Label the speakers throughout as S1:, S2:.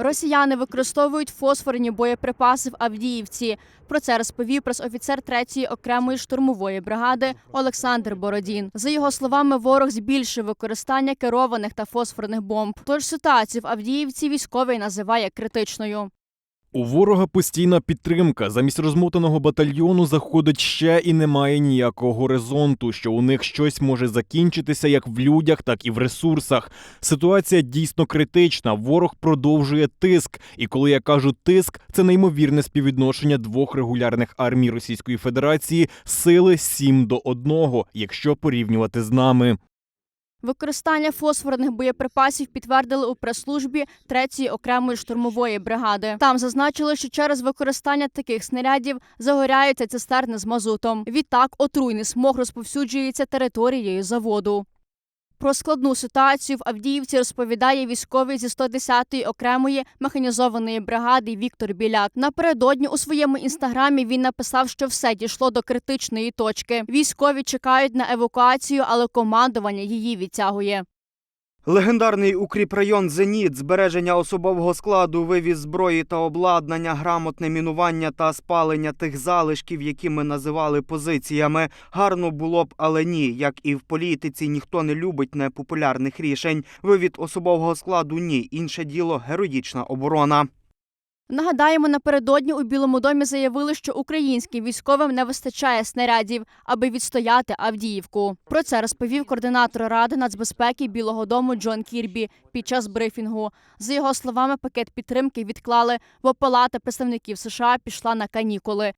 S1: Росіяни використовують фосфорні боєприпаси в Авдіївці. Про це розповів пресофіцер 3-ї окремої штурмової бригади Олександр Бородін. За його словами, ворог збільшив використання керованих та фосфорних бомб. Тож ситуацію в Авдіївці військовий називає критичною.
S2: У ворога постійна підтримка. Замість розмотаного батальйону заходить ще і немає ніякого горизонту, що у них щось може закінчитися як в людях, так і в ресурсах. Ситуація дійсно критична. Ворог продовжує тиск. І коли я кажу тиск, це неймовірне співвідношення двох регулярних армій Російської Федерації сили 7 до 1, якщо порівнювати з нами.
S1: Використання фосфорних боєприпасів підтвердили у прес-службі 3-ї окремої штурмової бригади. Там зазначили, що через використання таких снарядів загоряються цистерни з мазутом. Відтак отруйний смог розповсюджується територією заводу. Про складну ситуацію в Авдіївці розповідає військовий зі 110-ї окремої механізованої бригади Віктор Біляк. Напередодні у своєму інстаграмі він написав, що все дійшло до критичної точки. Військові чекають на евакуацію, але командування її відтягує.
S3: Легендарний укріпрайон Зеніт, збереження особового складу, вивіз зброї та обладнання, грамотне мінування та спалення тих залишків, які ми називали позиціями. Гарно було б, але ні. Як і в політиці, ніхто не любить непопулярних рішень. Вивід особового складу ні. Інше діло героїчна оборона.
S1: Нагадаємо, напередодні у Білому домі заявили, що українським військовим не вистачає снарядів, аби відстояти Авдіївку. Про це розповів координатор ради нацбезпеки Білого Дому Джон Кірбі під час брифінгу. За його словами, пакет підтримки відклали, бо палата представників США пішла на канікули.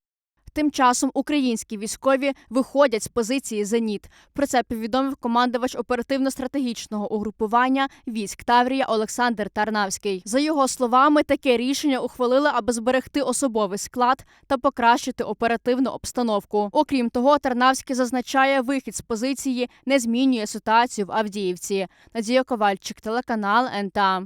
S1: Тим часом українські військові виходять з позиції Зеніт. Про це повідомив командувач оперативно-стратегічного угрупування військ Таврія Олександр Тарнавський. За його словами, таке рішення ухвалили, аби зберегти особовий склад та покращити оперативну обстановку. Окрім того, Тарнавський зазначає, вихід з позиції не змінює ситуацію в Авдіївці. Надія Ковальчик, телеканал НТА.